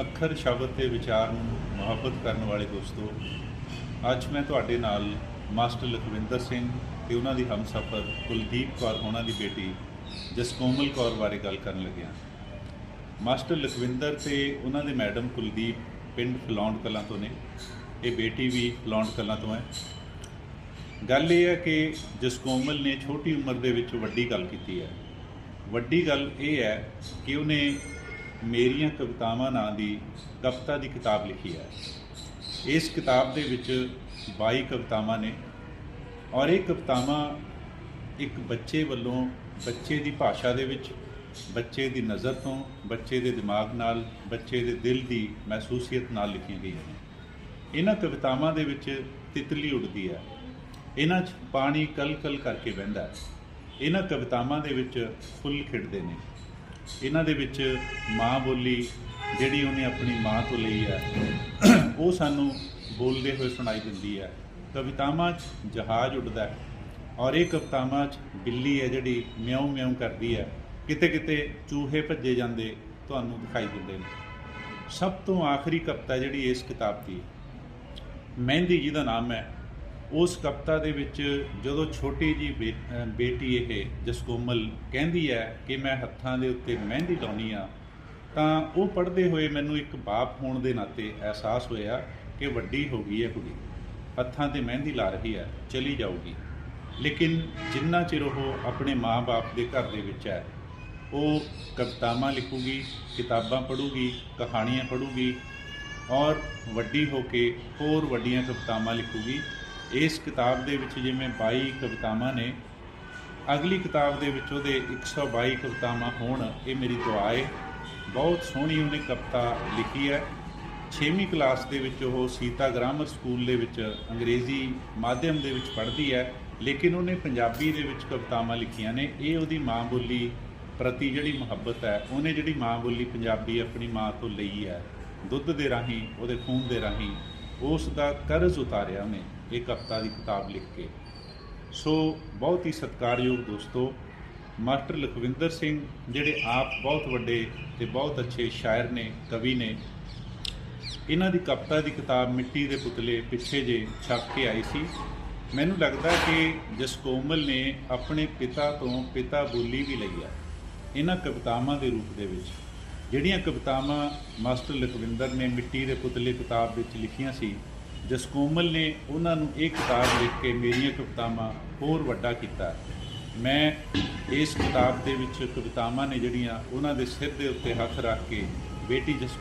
ਅੱਖਰ, ਸ਼ਬਦ ਤੇ ਵਿਚਾਰ ਨੂੰ ਮੁਹੱਬਤ ਕਰਨ ਵਾਲੇ ਦੋਸਤੋ, ਅੱਜ ਮੈਂ ਤੁਹਾਡੇ ਨਾਲ ਮਾਸਟਰ ਲਖਵਿੰਦਰ ਸਿੰਘ ਤੇ ਉਹਨਾਂ ਦੀ ਹਮਸਫਰ ਕੁਲਦੀਪ ਕੌਰ, ਉਹਨਾਂ ਦੀ ਬੇਟੀ ਜਸਕੋਮਲ ਕੌਰ ਬਾਰੇ ਗੱਲ ਕਰਨ ਲੱਗਿਆ। ਮਾਸਟਰ ਲਖਵਿੰਦਰ ਤੇ ਉਹਨਾਂ ਦੇ ਮੈਡਮ ਕੁਲਦੀਪ ਪਿੰਡ ਫਲੌਂਡ ਕਲਾਂ ਤੋਂ ਨੇ। ਇਹ ਬੇਟੀ ਵੀ ਫਲੌਂਡ ਕਲਾਂ ਤੋਂ ਹੈ। ਗੱਲ ਇਹ ਹੈ ਕਿ ਜਸਕੋਮਲ ਨੇ ਛੋਟੀ ਉਮਰ ਦੇ ਵਿੱਚ ਵੱਡੀ ਗੱਲ ਕੀਤੀ ਹੈ। ਵੱਡੀ ਗੱਲ ਇਹ ਹੈ ਕਿ ਉਹਨੇ ਮੇਰੀਆਂ ਕਵਿਤਾਵਾਂ ਨਾਂ ਦੀ ਕਵਿਤਾ ਦੀ ਕਿਤਾਬ ਲਿਖੀ ਹੈ। ਇਸ ਕਿਤਾਬ ਦੇ ਵਿੱਚ 22 ਕਵਿਤਾਵਾਂ ਨੇ ਔਰ ਇਹ ਕਵਿਤਾਵਾਂ ਇੱਕ ਬੱਚੇ ਵੱਲੋਂ ਬੱਚੇ ਦੀ ਭਾਸ਼ਾ ਦੇ ਵਿੱਚ, ਬੱਚੇ ਦੀ ਨਜ਼ਰ ਤੋਂ, ਬੱਚੇ ਦੇ ਦਿਮਾਗ ਨਾਲ, ਬੱਚੇ ਦੇ ਦਿਲ ਦੀ ਮਹਿਸੂਸੀਅਤ ਨਾਲ ਲਿਖੀਆਂ ਗਈਆਂ ਨੇ। ਇਹਨਾਂ ਕਵਿਤਾਵਾਂ ਦੇ ਵਿੱਚ ਤਿਤਲੀ ਉੱਡਦੀ ਹੈ। ਇਹਨਾਂ 'ਚ ਪਾਣੀ ਕਲ-ਕਲ ਕਰਕੇ ਵਹਿੰਦਾ ਹੈ। ਇਹਨਾਂ ਕਵਿਤਾਵਾਂ ਦੇ ਵਿੱਚ ਫੁੱਲ ਖਿੜਦੇ ਨੇ। ਇਹਨਾਂ ਦੇ ਵਿੱਚ ਮਾਂ ਬੋਲੀ ਜਿਹੜੀ ਉਹਨੇ ਆਪਣੀ ਮਾਂ ਤੋਂ ਲਈ ਹੈ ਉਹ ਸਾਨੂੰ ਬੋਲਦੇ ਹੋਏ ਸੁਣਾਈ ਦਿੰਦੀ ਹੈ ਕਵਿਤਾਵਾਂ 'ਚ ਜਹਾਜ਼ ਉੱਡਦਾ ਹੈ ਔਰ ਇਹ ਕਵਿਤਾਵਾਂ 'ਚ ਬਿੱਲੀ ਹੈ ਜਿਹੜੀ ਮਿਆਉ ਮਿਆਉ ਕਰਦੀ ਹੈ। ਕਿਤੇ ਕਿਤੇ ਚੂਹੇ ਭੱਜੇ ਜਾਂਦੇ ਤੁਹਾਨੂੰ ਦਿਖਾਈ ਦਿੰਦੇ ਨੇ। ਸਭ ਤੋਂ ਆਖਰੀ ਕਵਿਤਾ ਜਿਹੜੀ ਇਸ ਕਿਤਾਬ ਦੀ ਮਹਿੰਦੀ ਜਿਹਦਾ ਨਾਮ ਹੈ ਉਸ ਕਵਿਤਾ ਦੇ ਵਿੱਚ ਜਦੋਂ ਛੋਟੀ ਜੀ ਬੇਟੀ ਇਹ ਜਸਕੋਮਲ ਕਹਿੰਦੀ ਹੈ ਕਿ ਮੈਂ ਹੱਥਾਂ ਦੇ ਉੱਤੇ ਮਹਿੰਦੀ ਲਾਉਣੀ ਆ, ਤਾਂ ਉਹ ਪੜ੍ਹਦੇ ਹੋਏ ਮੈਨੂੰ ਇੱਕ ਬਾਪ ਹੋਣ ਦੇ ਨਾਤੇ ਅਹਿਸਾਸ ਹੋਇਆ ਕਿ ਵੱਡੀ ਹੋ ਗਈ ਹੈ ਕੁੜੀ। ਹੱਥਾਂ ਤੇ ਮਹਿੰਦੀ ਲਾ ਰਹੀ ਹੈ, ਚਲੀ ਜਾਊਗੀ। ਲੇਕਿਨ ਜਿੰਨਾ ਚਿਰ ਉਹ ਆਪਣੇ ਮਾਂ-ਬਾਪ ਦੇ ਘਰ ਦੇ ਵਿੱਚ ਹੈ, ਉਹ ਕਵਿਤਾਵਾਂ ਲਿਖੂਗੀ, ਕਿਤਾਬਾਂ ਪੜ੍ਹੂਗੀ, ਕਹਾਣੀਆਂ ਪੜ੍ਹੂਗੀ ਔਰ ਵੱਡੀ ਹੋ ਕੇ ਹੋਰ ਵੱਡੀਆਂ ਕਵਿਤਾਵਾਂ ਲਿਖੂਗੀ। ਇਸ ਕਿਤਾਬ ਦੇ ਵਿੱਚ ਜਿਵੇਂ 22 ਕਵਿਤਾਵਾਂ ਨੇ, ਅਗਲੀ ਕਿਤਾਬ ਦੇ ਵਿੱਚ ਉਹਦੇ 122 ਕਵਿਤਾਵਾਂ ਹੋਣ, ਇਹ ਮੇਰੀ ਦੁਆ ਹੈ ਬਹੁਤ ਸੋਹਣੀ ਉਹਨੇ ਕਵਿਤਾ ਲਿਖੀ ਹੈ। 6ਵੀਂ ਕਲਾਸ ਦੇ ਵਿੱਚ ਉਹ ਸੀਤਾ ਗ੍ਰਾਮਰ ਸਕੂਲ ਦੇ ਵਿੱਚ ਅੰਗਰੇਜ਼ੀ ਮਾਧਿਅਮ ਦੇ ਵਿੱਚ ਪੜ੍ਹਦੀ ਹੈ, ਲੇਕਿਨ ਉਹਨੇ ਪੰਜਾਬੀ ਦੇ ਵਿੱਚ ਕਵਿਤਾਵਾਂ ਲਿਖੀਆਂ ਨੇ। ਇਹ ਉਹਦੀ ਮਾਂ ਬੋਲੀ ਪ੍ਰਤੀ ਜਿਹੜੀ ਮੁਹੱਬਤ ਹੈ, ਉਹਨੇ ਜਿਹੜੀ ਮਾਂ ਬੋਲੀ ਪੰਜਾਬੀ ਆਪਣੀ ਮਾਂ ਤੋਂ ਲਈ ਹੈ, ਦੁੱਧ ਦੇ ਰਾਹੀਂ, ਉਹਦੇ ਖੂਨ ਦੇ ਰਾਹੀਂ, ਉਸ ਦਾ ਕਰਜ਼ ਉਤਾਰਿਆ ਉਹਨੇ। ਇਹ ਕਵਿਤਾ ਦੀ ਕਿਤਾਬ ਲਿਖ ਕੇ। ਸੋ ਬਹੁਤ ਹੀ ਸਤਿਕਾਰਯੋਗ ਦੋਸਤੋ, ਮਾਸਟਰ ਲਖਵਿੰਦਰ ਸਿੰਘ, ਜਿਹੜੇ ਆਪ ਬਹੁਤ ਵੱਡੇ ਤੇ ਬਹੁਤ ਅੱਛੇ ਸ਼ਾਇਰ ਨੇ, ਕਵੀ ਨੇ, ਇਹਨਾਂ ਦੀ ਕਵਿਤਾ ਦੀ ਕਿਤਾਬ ਮਿੱਟੀ ਦੇ ਪੁਤਲੇ ਪਿੱਛੇ ਜੇ ਛਪ ਕੇ ਆਈ ਸੀ। ਮੈਨੂੰ ਲੱਗਦਾ ਕਿ ਜਸਕੋਮਲ ਨੇ ਆਪਣੇ ਪਿਤਾ ਤੋਂ ਪਿਤਾ ਬੋਲੀ ਵੀ ਲਈ ਹੈ ਇਹਨਾਂ ਕਵਿਤਾਵਾਂ ਦੇ ਰੂਪ ਦੇ ਵਿੱਚ। ਜਿਹੜੀਆਂ ਕਵਿਤਾਵਾਂ ਮਾਸਟਰ ਲਖਵਿੰਦਰ ਨੇ ਮਿੱਟੀ ਦੇ ਪੁਤਲੇ ਕਿਤਾਬ ਵਿੱਚ ਲਿਖੀਆਂ ਸੀ ਜਸਕੋਮਲ ਨੇ ਉਹਨਾਂ ਨੂੰ ਇਹ ਕਿਤਾਬ ਲਿਖ ਕੇ ਮੇਰੀਆਂ ਕਵਿਤਾਵਾਂ ਹੋਰ ਵੱਡਾ ਕੀਤਾ। ਮੈਂ ਇਸ ਕਿਤਾਬ ਦੇ ਵਿੱਚ ਕਵਿਤਾਵਾਂ ਨੇ ਜਿਹੜੀਆਂ ਉਹਨਾਂ ਦੇ ਸਿਰ ਦੇ ਉੱਤੇ ਹੱਥ ਰੱਖ ਕੇ ਬੇਟੀ ਜਸ